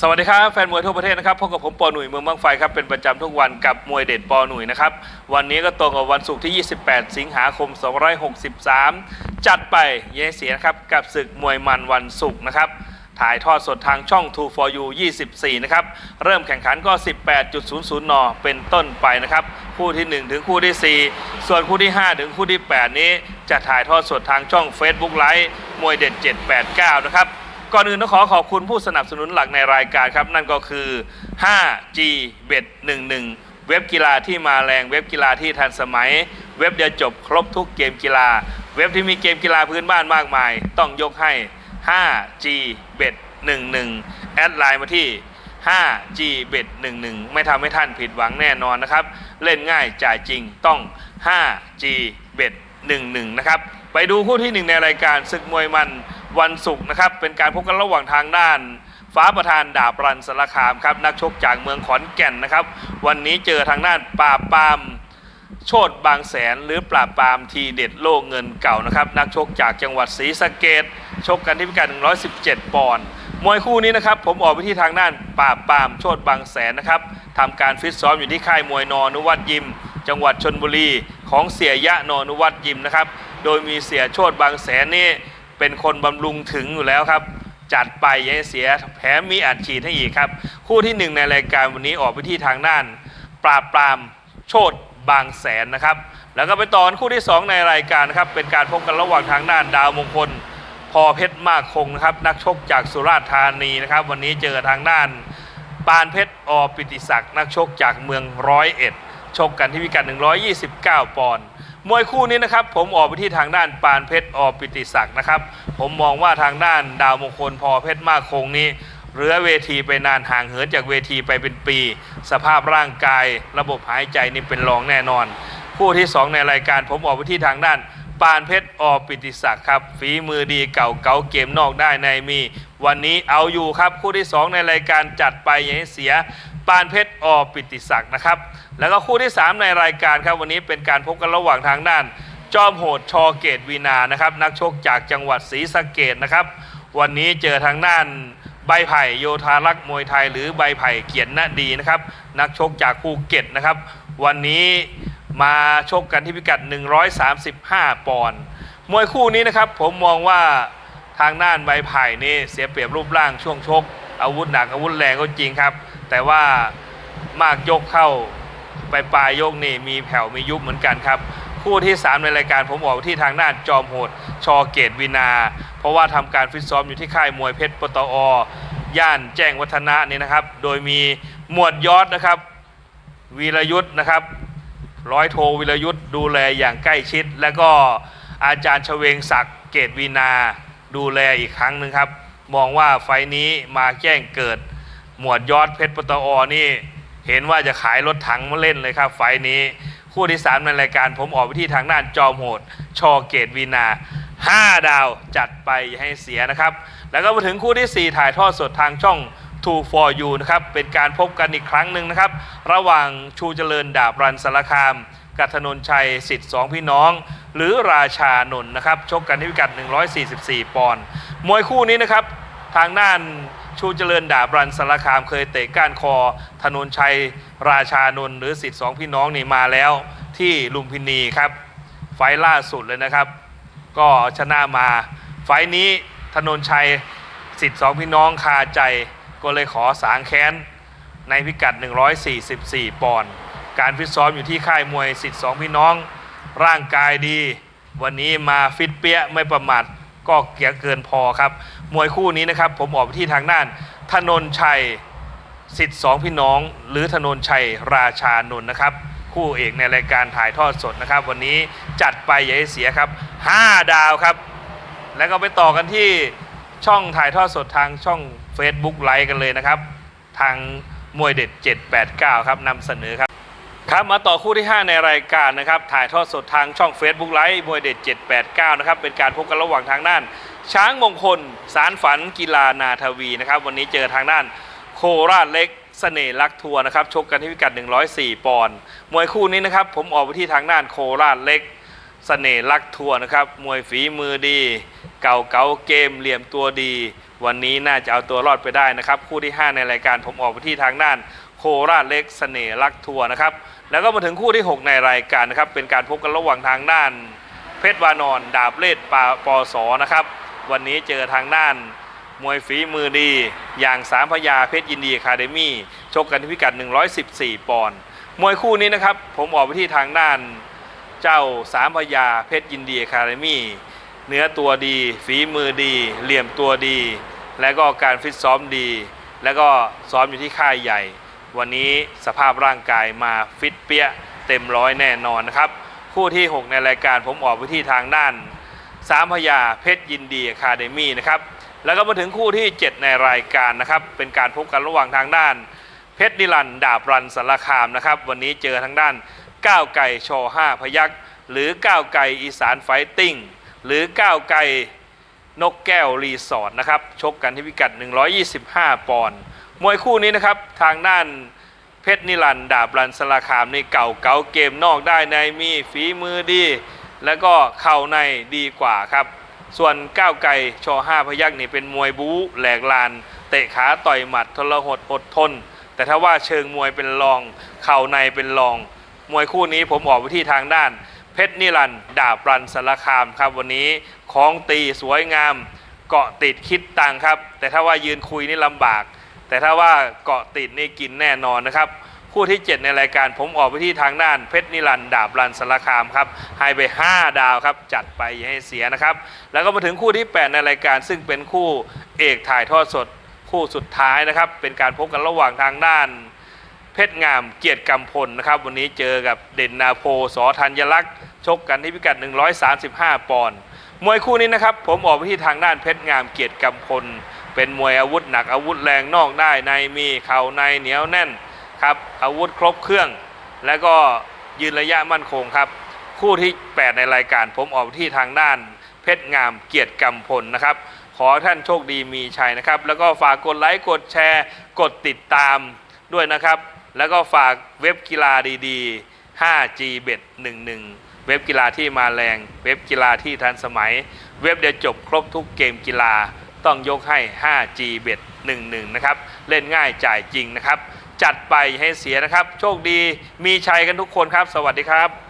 สวัสดีครับแฟนมวยทั่วประเทศนะครับพบกับผมปอหนุ่ยเมืองบางไฟครับเป็นประจำทุกวันกับมวยเด็ดปอหนุ่ยนะครับวันนี้ก็ตรงกับวันศุกร์ที่ 28 สิงหาคม 2563 จัดไปเยเสียนะครับกับศึกมวยมันวันศุกร์นะครับถ่ายทอดสดทางช่อง2 for you 24 นะครับ เริ่มแข่งขันก็ 18.00 น เป็นต้นไปนะครับ คู่ที่ 1 ถึงคู่ที่ 4 ส่วนคู่ที่ 5 ถึงคู่ที่ 8 นี้ จะถ่ายทอดสดทางช่อง Facebook ไลฟ์มวยเด็ด 789 นะครับ ก่อนอื่นต้องขอขอบคุณผู้สนับสนุนหลักในรายการครับ นั่นก็คือ 5G Bet 11 เว็บกีฬาที่มาแรงเว็บกีฬาที่ทันสมัย เว็บเดียวจบครบทุกเกมกีฬา เว็บที่มีเกมกีฬาพื้นบ้านมากมาย ต้องยกให้ 5G Bet 11 แอดไลน์มาที่ 5G Bet 11 ไม่ทำให้ท่านผิดหวังแน่นอนนะครับ เล่นง่ายจ่ายจริงต้อง 5G Bet 11 นะครับ ไปดูคู่ที่หนึ่งในรายการศึกมวยมัน วันศุกร์นะครับ เป็นการพบกันระหว่างทางด้าน ฟ้าประธานดาบรันสารคามครับ นักชกจากเมืองขอนแก่นนะครับ วันนี้เจอทางด้านปราบปามโชดบางแสนหรือปราบปามทีเด็ดโลกเงินเก่านะครับ นักชกจากจังหวัดศรีสะเกดชกกันที่พิกัด 117 ปอนด์มวยคู่นี้นะครับ ผมออกไปที่ทางด้านปราบปามโชดบางแสนนะครับทำการฟิตซ้อมอยู่ที่ค่ายมวยนอนุวัตยิม จังหวัดชนบุรีของเสียยะนอนุวัตยิมนะครับ โดยมีเสียโชดบางแสนนี่ เป็นคนบำรุงถึงอยู่แล้วครับ จัดไปอยังเสียแถมมีอัดฉีดให้อีกครับ คู่ที่หนึ่งในรายการวันนี้ออกไปที่ทางด้าน ปราบปรามโชดบางแสนนะครับ แล้วก็ไปต่อนคู่ที่ 2 ในรายการนะครับ เป็นการพบกันระหว่างทางด้านดาวมงคล พอเพชรมากคงนะครับ นักชกจากสุราษฎร์ธานีนะครับ วันนี้เจอทางด้านปานเพชรอปิติศักดิ์นักชกจากเมืองร้อยเอ็ดชกกันที่พิกัด 129 ปอนด์ มวยคู่นี้นะครับผมออกไปที่ทางด้านปานเพชรอปิติศักดิ์นะครับ ผมมองว่าทางด้านดาวมงคลพอเพชรมากคงนี้เรือเวทีไปนานห่างเหินจากเวทีไปเป็นปี สภาพร่างกาย ระบบหายใจนี่เป็นรองแน่นอน คู่ที่ 2 ในรายการผมออกไปที่ทางด้าน ปานเพชรอปิติศักดิ์ครับ ฝีมือดีเก่าเก๋าเกมนอกได้ในมี วันนี้เอาอยู่ครับคู่ที่ 2 ในรายการจัดไปอย่าให้เสีย ปานเพชรอปิติศักดิ์นะครับ แล้วก็คู่ที่ 3 ในรายการครับวันนี้เป็นการพบกันระหว่างทางด้าน จอมโหดชอเกตวีนานะครับนักชกจากจังหวัดศรีสะเกดนะครับ วันนี้เจอทางด้านใบไผ่โยธารักษ์มวยไทย หรือใบไผ่เกียรตินาดีนะครับนักชกจากภูเก็ตนะครับ วันนี้มาชกกันที่พิกัด 135 ปอนด์มวยคู่นี้นะครับผมมองว่าทางด้านใบไผ่นี่เสียเปรียบรูปร่างช่วงชก อาวุธหนักอาวุธแรงก็จริงครับ แต่ว่ามากยกเข้าไปปลายยกนี่มีแผ่วมียุบเหมือนกันครับ คู่ที่ 3 ในรายการผมออกที่ทางด้านจอมโหด ชอเกตวินา เพราะว่าทำการฟิตซ้อมอยู่ที่ค่ายมวยเพชรปตอย่านแจ้งวัฒนะนี่นะครับ โดยมีหมวดยอดนะครับ วีรยุทธ์นะครับ ร้อยโทวีรยุทธ์ดูแลอย่างใกล้ชิด และก็อาจารย์ชเวงศักดิ์เกตวีนา ดูแลอีกครั้งหนึ่งครับ มองว่าไฟนี้มาแจ้งเกิด หมวดยอดเพชรปตอนี่ เห็นว่าจะขายรถถังมาเล่นเลยครับ ไฟนี้ คู่ที่สามในรายการผมออกไปที่ทางด้านจอมโหด ชอเกตวีนา 5 ดาวจัดไปอย่าให้เสียนะครับ แล้วก็มาถึงคู่ที่ 4 ถ่ายทอดสดทางช่อง 2 for you นะครับ เป็นการพบกันอีกครั้งหนึ่งนะครับ ระหว่างชูเจริญดาบรันสารคามกับธนนชัยสิทธิ์สองพี่น้อง หรือราชานนท์นะครับ ชกกันที่พิกัด 144 ปอนด์มวยคู่นี้นะครับ ทางด้านชูเจริญดาบรันสารคามเคยเตะก้านคอ ธนนชัย ราชานนท์หรือสิทธิ์สองพี่น้องนี่มาแล้ว ที่ลุมพินีครับ ไฟล์ล่าสุดเลยนะครับ ก็ชนะมา ไฟล์นี้ธนนชัยสิทธิ์สองพี่น้องคาใจ ก็เลยขอสางแค้นในพิกัด 144 ปอนด์การฟิตซ้อมอยู่ที่ค่ายมวยสิทธิ์สองพี่น้อง ร่างกายดี วันนี้มาฟิตเปี้ยไม่ประมาทก็เกียเกินพอครับ มวยคู่นี้นะครับ ผมออกที่ทางด้านธนนชัยสิทธิ์สองพี่น้อง หรือธนนชัยราชานนท์นะครับ คู่เอกในรายการถ่ายทอดสดนะครับ วันนี้จัดไปอย่าให้เสียครับ 5 ดาวครับ แล้วก็ไปต่อกันที่ช่องถ่ายทอดสดทางช่อง Facebook ไลฟ์กันเลยนะครับ ทางมวยเด็ด 789 ครับนำเสนอครับ ครับมาต่อคู่ที่ 5 ในรายการนะครับ ถ่ายทอดสดทางช่อง Facebook ไลฟ์มวยเด็ด 789 นะครับ เป็นการพบกันระหว่างทางด้าน ช้างมงคล สารฝันกีฬานาทวีนะครับ วันนี้เจอทางด้านโคราชเล็กเสน่ห์ลักทัวร์นะครับชกกันที่พิกัด 104 ปอนด์มวยคู่นี้นะครับ ผมออกไปที่ทางด้านโคราชเล็กเสน่ห์ลักทัวร์นะครับมวยฝีมือดี เก่าเก๋าเกมเหลี่ยมตัวดี วันนี้น่าจะเอาตัวรอดไปได้นะครับ คู่ที่ 5 ในรายการผมออกไปที่ทางด้านโคราชเล็กเสน่ห์รักทัวร์นะครับ แล้วก็มาถึงคู่ที่ 6 ในรายการนะครับ เป็นการพบกันระหว่างทางด้าน เพชรวานอนดาบเลดปาปอสอนะครับ วันนี้เจอทางด้านมวยฝีมือดี อย่างสามพยาเพชรยินดีคาเดมี่ชกกันที่พิกัด 114 ปอนด์มวยคู่นี้นะครับ ผมออกไปที่ทางด้านเจ้าสามพยาเพชรยินดีคาเดมี่ เนื้อตัวดี ฝีมือดี เหลี่ยมตัวดี และก็การฟิตซ้อมดี แล้วก็ซ้อมอยู่ที่ค่ายใหญ่ วันนี้สภาพร่างกายมาฟิตเปี้ยเต็มร้อยแน่นอนนะครับ คู่ที่ 6 ในรายการผมออกไปที่ทางด้าน สามพยาเพชรยินดีอะคาเดมี่นะครับ แล้วก็มาถึงคู่ที่ 7 ในรายการนะครับ เป็นการพบกันระหว่างทางด้าน เพชรนิรันดร์ดาบรันสารคามนะครับ วันนี้เจอทางด้านก้าวไก่ชอ5พยักษ์หรือก้าวไก่อีสานไฟติ้ง หรือก้าวไก่นกแก้วรีสอร์ทนะครับชกกันที่พิกัด 125 ปอนด์มวยคู่นี้นะครับทางด้านเพชรนิรันดาบรันสลาคามในเก่าเก๋าเกมนอกได้ในมีฝีมือดี แล้วก็เข่าในดีกว่าครับ ส่วนก้าวไก่ชอห้าพยักษ์นี่เป็นมวยบู๊แหลกลาน เตะขาต่อยหมัดทรหดอดทน แต่ถ้าว่าเชิงมวยเป็นรอง เข่าในเป็นรอง มวยคู่นี้ผมออกไปที่ทางด้าน เพชรนิรันดาบรันสารคามครับวันนี้ของตีสวยงามเกาะติดคิดตังครับ แต่ถ้าว่ายืนคุยนี่ลำบาก แต่ถ้าว่าเกาะติดนี่กินแน่นอนนะครับคู่ที่ 7 ในรายการผมออกไปที่ทางด้านเพชรนิรันดร์ดาบรันสารคามครับให้ไป 5 ดาวครับ จัดไปอย่าให้เสียนะครับ แล้วก็มาถึงคู่ที่ 8 ในรายการ ซึ่งเป็นคู่เอกถ่ายทอดสดคู่สุดท้ายนะครับ เป็นการพบกันระหว่างทางด้าน เพชรงามเกียรติกำพลนะครับ วันนี้เจอกับเด่นนาโพสอธัญลักษณ์ ชกกันที่พิกัด 135 ปอนด์มวยคู่นี้นะครับ ผมออกไปที่ทางด้านเพชรงามเกียรติกำพล เป็นมวยอาวุธหนักอาวุธแรงนอกได้ในมีเข่าในเหนียวแน่นครับอาวุธครบเครื่อง และก็ยืนระยะมั่นคงครับ คู่ที่ 8 ในรายการผมออกไปที่ทางด้านเพชรงามเกียรติกำพลนะครับขอท่านโชคดีมีชัยนะครับ แล้วก็ฝากกดไลค์กดแชร์ กดติดตามด้วยนะครับ แล้วก็ฝากเว็บกีฬาดีๆ 5G เบ็ด11 เว็บกีฬาที่มาแรง เว็บกีฬาที่ทันสมัย เว็บเดียวจบครบทุกเกมกีฬาต้องยกให้ 5G เบ็ด11 นะครับ เล่นง่ายจ่ายจริงนะครับ จัดไปให้เสียนะครับ โชคดีมีชัยกันทุกคนครับ สวัสดีครับ